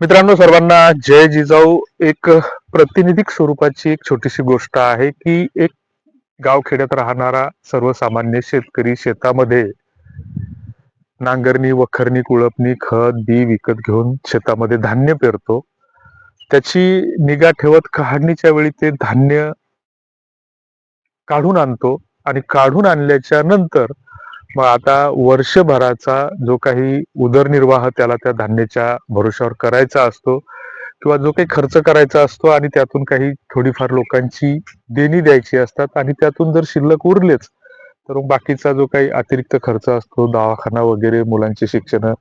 मित्रांनो सर्वांना जय जिजाऊ. एक प्रतिनिधिक स्वरूपाची एक छोटीशी गोष्ट आहे की एक गावखेड्यात राहणारा सर्वसामान्य शेतकरी शेतामध्ये नांगरणी वखरणी कुळपणी खत बी विकत घेऊन शेतामध्ये धान्य पेरतो. त्याची निगा ठेवत काढणीच्या वेळी ते धान्य काढून आणतो आणि काढून आणल्याच्या नंतर मग आता वर्षभराचा जो काही उदरनिर्वाह त्याला त्या धान्याच्या भरोशावर करायचा असतो किंवा जो काही खर्च करायचा असतो आणि त्यातून काही थोडीफार लोकांची देणी द्यायची असतात आणि त्यातून जर शिल्लक उरलेच तर बाकीचा जो काही अतिरिक्त खर्च असतो दवाखाना वगैरे मुलांची शिक्षण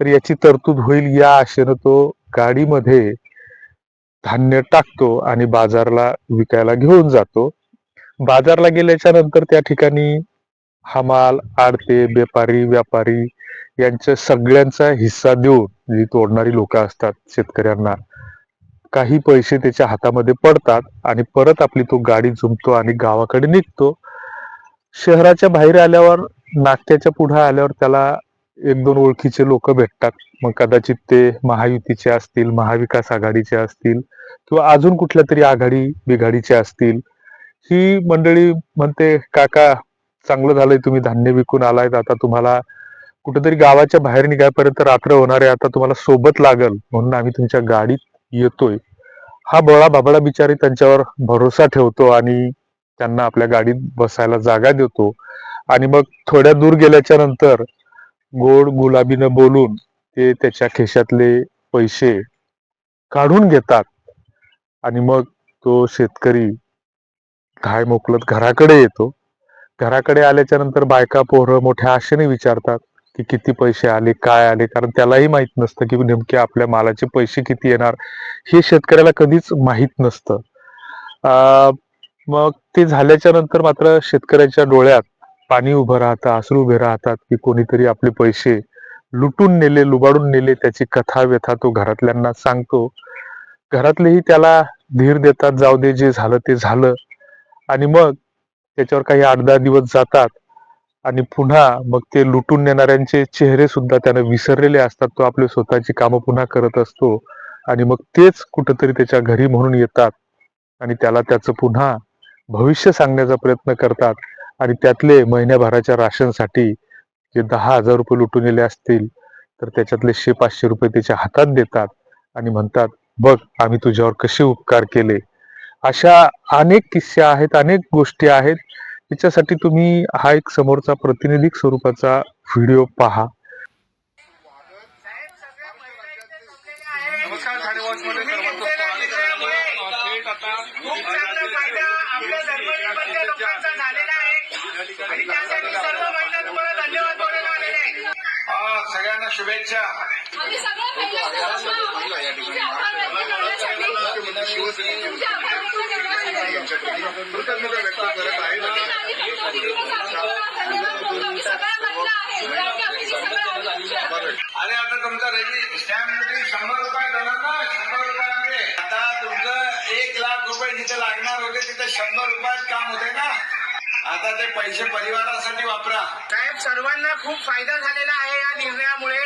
तर याची तरतूद होईल या आशेनं तो गाडीमध्ये धान्य टाकतो आणि बाजारला विकायला घेऊन जातो. बाजारला गेल्याच्यानंतर त्या ठिकाणी हमाल आडते व्यापारी व्यापारी यांच्या सगळ्यांचा हिस्सा देऊन जी तोडणारी लोक असतात शेतकऱ्यांना काही पैसे त्याच्या हातामध्ये पडतात आणि परत आपली तो गाडी झुमतो आणि गावाकडे निघतो. शहराच्या बाहेर आल्यावर नाक्याच्या पुढे आल्यावर त्याला एक दोन ओळखीचे लोक भेटतात. मग कदाचित ते महायुतीचे असतील महाविकास आघाडीचे असतील किंवा अजून कुठल्या तरी आघाडी बिघाडीचे असतील. ही मंडळी म्हणते काका चांगलं झालंय तुम्ही धान्य विकून आलायत. आता तुम्हाला कुठेतरी गावाच्या बाहेर निघायपर्यंत रात्र होणार आहे. आता तुम्हाला सोबत लागल म्हणून आम्ही तुमच्या गाडीत येतोय. हा बळा बाबळा बिचारी त्यांच्यावर भरोसा ठेवतो आणि त्यांना आपल्या गाडीत बसायला जागा देतो. आणि मग थोड्या दूर गेल्याच्यानंतर गोड गुलाबीनं बोलून ते त्याच्या खिशातले पैसे काढून घेतात. आणि मग तो शेतकरी घाय मोकलत घराकडे येतो. घराकडे आल्याच्यानंतर बायका पोरं मोठ्या आशेने विचारतात की किती पैसे आले काय आले? कारण त्यालाही माहीत नसतं की नेमके आपल्या मालाचे पैसे किती येणार. हे शेतकऱ्याला कधीच माहीत नसतं. मग ते झाल्याच्यानंतर मात्र शेतकऱ्याच्या डोळ्यात पाणी उभं राहतं आसरू उभे राहतात की कोणीतरी आपले पैसे लुटून नेले लुबाडून नेले त्याची कथा व्यथा तो घरातल्यांना सांगतो. घरातलेही त्याला धीर देतात जाऊ दे जे झालं ते झालं. आणि मग त्याच्यावर काही आठ दहा दिवस जातात आणि पुन्हा मग ते लुटून नेणाऱ्यांचे चेहरे सुद्धा त्यानं विसरलेले असतात. तो आपले स्वतःची कामं पुन्हा करत असतो आणि मग तेच कुठंतरी त्याच्या घरी म्हणून येतात आणि त्याला त्याचं पुन्हा भविष्य सांगण्याचा प्रयत्न करतात. आणि त्यातले महिन्याभराच्या राशनसाठी जे दहा हजार रुपये लुटून नेले असतील तर त्याच्यातले शे पाचशे रुपये त्याच्या हातात देतात आणि म्हणतात बघ आम्ही तुझ्यावर कसे उपकार केले. अशा अनेक किस्से आहेत अनेक गोष्टी आहेत त्याच्यासाठी तुम्ही हा एक समोरचा प्रतिनिधिक स्वरूपाचा व्हिडिओ पहा. हा सगळ्यांना शुभेच्छा. कृतज्ञता व्यक्त करत आहे आणि आता तुमचा रजी स्टॅम्प मीटिंग शंभर रुपये देणार ना? शंभर रुपयामध्ये आता तुमचं एक लाख रुपये जिथे लागणार होते तिथे शंभर रुपयात काम होते ना? आता ते पैसे परिवारासाठी वापरा. साहेब सर्वांना खूप फायदा झालेला आहे या निर्णयामुळे.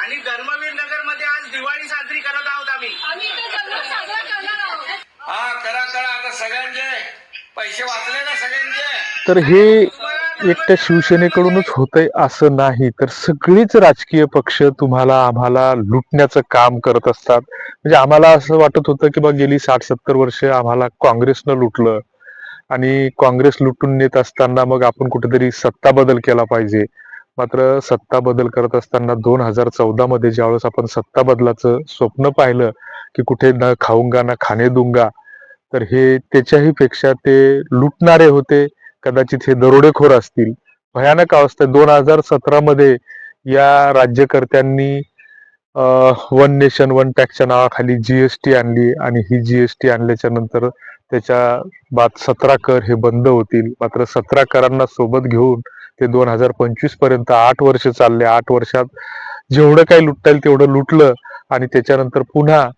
आणि धर्मवीर नगरमध्ये आज दिवाळी साजरी करत आहोत आम्ही आम्ही इथे जन्म साजरा करणार आहोत हा करा करा आता सगळ्यांचे पैसे वाचले ना सगळ्यांचे तर हे एकट्या शिवसेनेकडूनच होतंय असं नाही. तर सगळीच राजकीय पक्ष तुम्हाला आम्हाला लुटण्याचं काम करत असतात. म्हणजे आम्हाला असं वाटत होतं की बा गेली साठ सत्तर वर्ष आम्हाला काँग्रेसनं लुटलं. आणि काँग्रेस लुटून नेत असताना मग आपण कुठेतरी सत्ता बदल केला पाहिजे. मात्र सत्ता बदल करत असताना दोन हजार चौदा मध्ये ज्यावेळेस आपण सत्ता बदलाचं स्वप्न पाहिलं की कुठे न खाऊंगा ना खाणे दुंगा तर हे त्याच्याही पेक्षा ते लुटणारे होते. कदाचित हे दरोडेखोर असतील. भयानक अवस्था. दोन हजार सतरामध्ये या राज्यकर्त्यांनी वन नेशन वन टॅक्सच्या नावाखाली जीएसटी आणली आणि ही जीएसटी आणल्याच्या नंतर त्याच्या बाद सतरा कर हे बंद होतील. मात्र सतरा करांना सोबत घेऊन ते दोन हजार पंचवीसपर्यंत आठ वर्ष चालले. आठ वर्षात जेवढं काही लुटता येईल तेवढं लुटलं आणि त्याच्यानंतर पुन्हा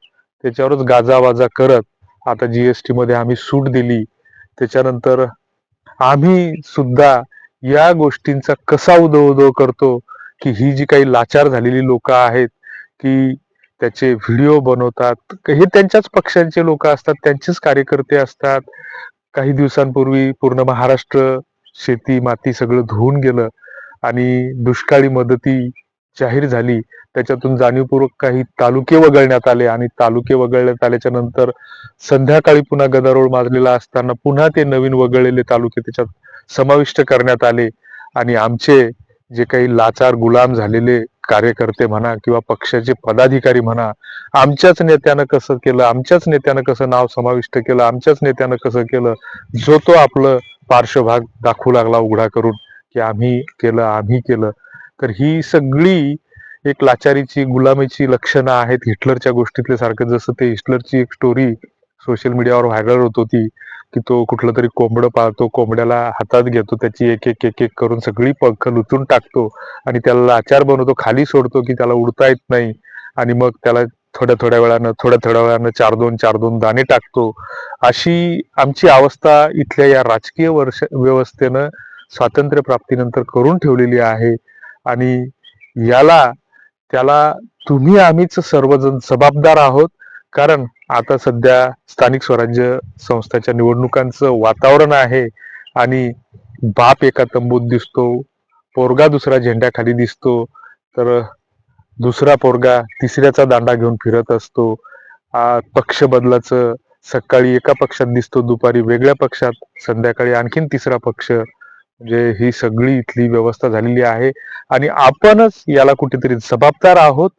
त्याच्यावरच गाजावाजा करत आता जीएसटी मध्ये आम्ही सूट दिली. त्याच्यानंतर आम्ही सुद्धा या गोष्टींचा कसा उदो उदो करतो की ही जी काही लाचार झालेली लोक आहेत की त्याचे व्हिडिओ बनवतात हे त्यांच्याच पक्षांचे लोक असतात त्यांचेच कार्यकर्ते असतात. काही दिवसांपूर्वी पूर्ण महाराष्ट्र शेती माती सगळं धुवून गेलं आणि दुष्काळी मदती जाहीर झाली. त्याच्यातून जाणीवपूर्वक काही तालुके वगळण्यात आले आणि तालुके वगळण्यात आल्याच्यानंतर संध्याकाळी पुन्हा गदारोळ माजलेला असताना पुन्हा ते नवीन वगळलेले तालुके त्याच्यात समाविष्ट करण्यात आले. आणि आमचे जे काही लाचार गुलाम झालेले कार्यकर्ते म्हणा किंवा पक्षाचे पदाधिकारी म्हणा आमच्याच नेत्यानं कसं केलं आमच्याच नेत्यानं कसं नाव समाविष्ट केलं आमच्याच नेत्यानं कसं केलं जो तो आपलं पार्श्वभाग दाखवू लागला उघडा करून की आम्ही केलं आम्ही केलं. तर ही सगळी एक लाचारीची गुलामीची लक्षणं आहेत हिटलरच्या गोष्टीतले सारखं. जसं ते हिटलरची एक स्टोरी सोशल मीडियावर व्हायरल होत होती की तो कुठलं तरी कोंबडं पाळतो कोंबड्याला हातात घेतो त्याची एक एक एक एक करून सगळी पंख लुचून टाकतो आणि त्याला लाचार बनवतो खाली सोडतो की त्याला उडता येत नाही आणि मग त्याला थोड्या थोड्या वेळानं थोड्या थोड्या वेळानं चार दोन चार दोन दाणे टाकतो. अशी आमची अवस्था इथल्या या राजकीय वर्ष व्यवस्थेनं स्वातंत्र्य प्राप्तीनंतर करून ठेवलेली आहे आणि याला त्याला तुम्ही आम्हीच सर्वजण जबाबदार आहोत. कारण आता सध्या स्थानिक स्वराज्य संस्थाच्या निवडणुकांचं वातावरण आहे आणि बाप एका तंबूत दिसतो पोरगा दुसरा झेंड्याखाली दिसतो तर दुसरा पोरगा तिसऱ्याचा दांडा घेऊन फिरत असतो. पक्ष बदलाचं सकाळी एका पक्षात दिसतो दुपारी वेगळ्या पक्षात संध्याकाळी आणखीन तिसरा पक्ष. म्हणजे ही सगळी इथली व्यवस्था झालेली आहे. आणि आपणच याला कुठेतरी जबाबदार आहोत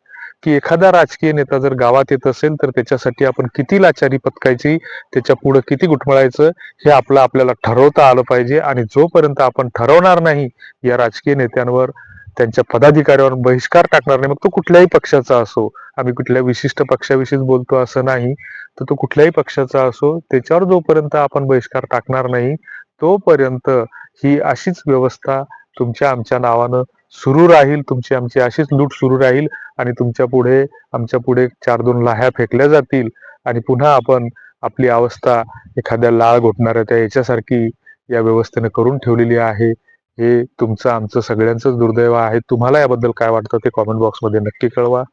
की एखादा राजकीय नेता जर गावात येत असेल तर त्याच्यासाठी आपण किती लाचारी पत्कायची त्याच्या पुढे किती गुटमळायचं हे आपलं आपल्याला ठरवता आलं पाहिजे. आणि जोपर्यंत आपण ठरवणार नाही या राजकीय नेत्यांवर त्यांच्या पदाधिकाऱ्यावर बहिष्कार टाकणार नाही मग तो कुठल्याही पक्षाचा असो आम्ही कुठल्या विशिष्ट पक्षाविषयीच बोलतो असं नाही तर तो कुठल्याही पक्षाचा असो त्याच्यावर जोपर्यंत आपण बहिष्कार टाकणार नाही तोपर्यंत ही अशीच व्यवस्था तुमच्या आमच्या नावानं सुरू राहील तुमची आमची अशीच लूट सुरू राहील आणि तुमच्यापुढे आमच्या पुढे चार दोन लाह्या फेकल्या जातील आणि पुन्हा आपण आपली अवस्था एखाद्या लाळ घोटणाऱ्या त्या याच्यासारखी या व्यवस्थेनं करून ठेवलेली आहे. हे तुमचं आमचं सगळ्यांचंच दुर्दैव आहे. तुम्हाला याबद्दल काय वाटतं ते कॉमेंट बॉक्समध्ये नक्की कळवा.